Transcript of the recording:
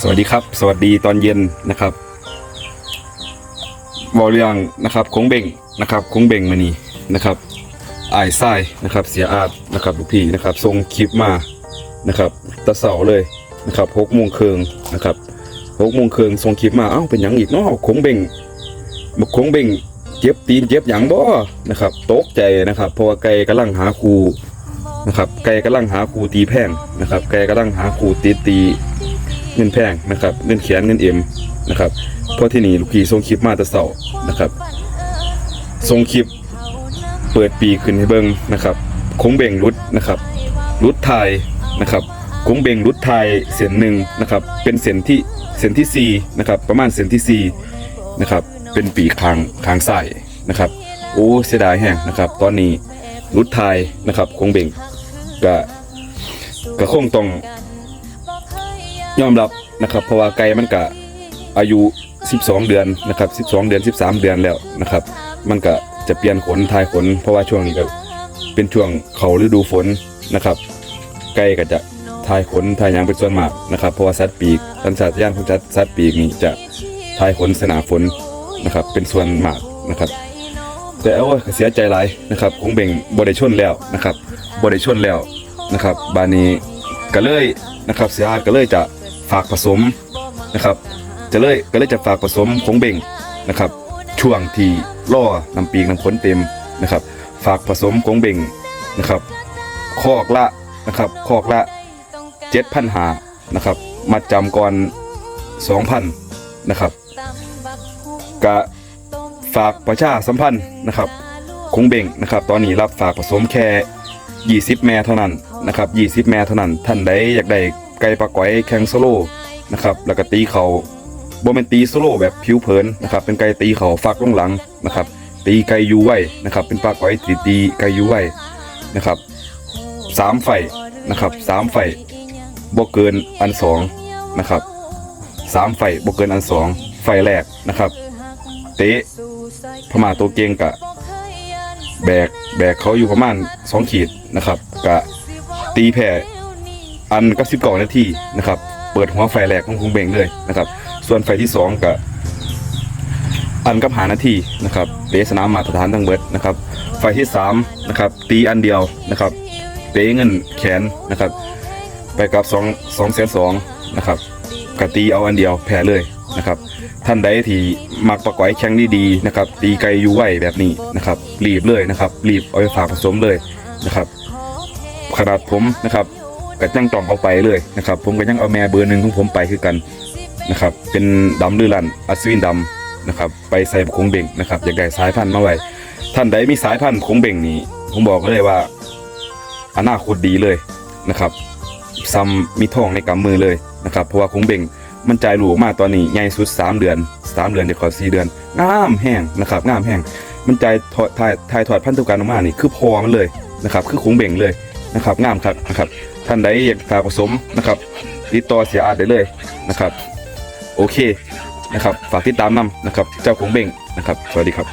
สวัสดีครับ สวัสดีตอนเย็นนะครับบอเรื่องนะครับคงเบ่งนะครับคงเบ่งมานี่นะครับไอายไส้นะครับ เสียอาดนะครับลูกพี่นะครับส่งคลิปมานะครับตะเสาเลยนะครับหกโมงครึ่งนะครับหกโมงครึ่งส่งคลิปมาเอ้าเป็นยังอีกเนาะคงเบ่งบกคงเบ่งเจ็บตีนเจ็บหยังบ่นะครับตกใจนะครับเพราะว่าไก่กำลังหาครูนะครับไก่กำลังหาครูตีแพงนะครับไก่กำลังหาครูตีตี เงินแพงนะครับเงินเขียนเงินเอ็มนะครับเพราะที่นี่ลูกพี่ส่งคลิปมาแต่เสานะครับส่งคลิปเปิดปีขึ้นให้เบิ้งนะครับคงเบ่งรุดนะครับรุดไทยนะครับคงเบ่งรุดไทยเส้นหนึ่งนะครับเป็นเส้นที่เส้นที่สี่นะครับประมาณเส้นที่สี่นะครับเป็นปีคางคางใส่นะครับโอ้เสียดายแห้งนะครับตอนนี้รุดไทยนะครับคงเบ่งก็ก็คงต้อง ยอมรับนะครับ เพราะว่าไก่มันก็อายุ 12 เดือนนะครับ12 เดือน 13 เดือนแล้วนะครับ มันก็จะเปลี่ยนขนทายขน เพราะว่าช่วงนี้ก็เป็นช่วงเขาฤดูฝนนะครับ ไก่ก็จะทายขนทายยางเป็นส่วนมากนะครับ เพราะว่าสัตว์ปีกสัญชาตญาณของสัตว์สัตว์ปีกนี่จะทายขนสนามฝนนะครับ เป็นส่วนมากนะครับแต่เอาว่าเสียใจหลายนะครับคงเบ่งบริชนแล้วนะครับบริชนแล้วนะครับ บานนี้ก็เลยนะครับ เสียอาดก็เลยจะ ฝากผสมนะครับ จะเลยก็เลยจะฝากผสมคงเบ่งนะครับ ช่วงที่ล่อนำปีกนำขนเต็มนะครับ ฝากผสมคงเบ่งนะครับ คอกละนะครับคอกละเจ็ดพันหานะครับ มาจำก่อนสองพันนะครับกะฝากประชาสัมพันธ์นะครับคงเบ่งนะครับ ตอนนี้รับฝากผสมแค่ 20 แม่เท่านั้นนะครับ 20 แม่เท่านั้น ท่านใดอยากได้ ไก่ปลาก๋อยแข่งโซโล่นะครับแล้วก็ตีเขาโบเป็นตีโซโล่แบบผิวเผินนะครับเป็นไก่ตีเขาฟักลงหลังนะครับ ตีไก่ยูไว้นะครับ เป็นปลาก๋อยตีตีไก่ยูไว้นะครับสามไฟนะครับสามไฟบ่เกินอันสองนะครับสามไฟบ่เกินอันสองไฟแรกนะครับ เตะพม่าตัวเก่งกะแบกแบกเขาอยู่ประมาณสองขีดนะครับกะตีแผ่ อันก็สิบกนาทีนะครับ เปิดหัวไฟแรกของคุงเบงเลยนะครับ ส่วนไฟที่สองกะอันกับหานาทีนะครับเตะสนามมาตรฐานทั้งเบิดนะครับ ไฟที่สามนะครับตีอันเดียวนะครับเตะเงินแขนนะครับ ไปกับสองสองแสนสองนะครับกตีเอาอันเดียวแพ้เลยนะครับ ท่านใดที่มักประกอยแข้งดีๆนะครับ ตีไกลอยู่ไหวแบบนี้นะครับรีบเลยนะครับรีบเอาไปฝากผสมเลยนะครับ ขนาดผมนะครับ ก็ยังต้องเอาไปเลยนะครับ ผมก็ยังเอาแม่เบอร์หนึ่งของผมไปคือกันนะครับ เป็นดำลือลันอัศวินดำนะครับ ไปใส่คงเบ่งนะครับอยากได้สายพันธุ์มาไว้ท่านใดมีสายพันธุ์คงเบ่งนี้ ผมบอกเลยว่าอนาคตดีเลยนะครับซ้ำมีทองในกำมือเลยนะครับ เพราะว่าคงเบ่งมันจ่ายหลวมาตอนนี้ใหญ่สุด 3 เดือน 3 เดือนเดี๋ยวขอ4เดือนงามแห้งนะครับงามแห้งมันจ่ายถอดถ่ายถ่ายถอดพันธุกรรมออกมานี่คือพอมันเลยนะครับ คือคงเบ่งเลย นะครับงามครับนะครับท่านใดอยากฝากผสมนะครับติดต่อเสียอาดได้เลยนะครับ โอเคนะครับ ฝากติดตามนำนะครับ เจ้าของเบ่งนะครับ สวัสดีครับ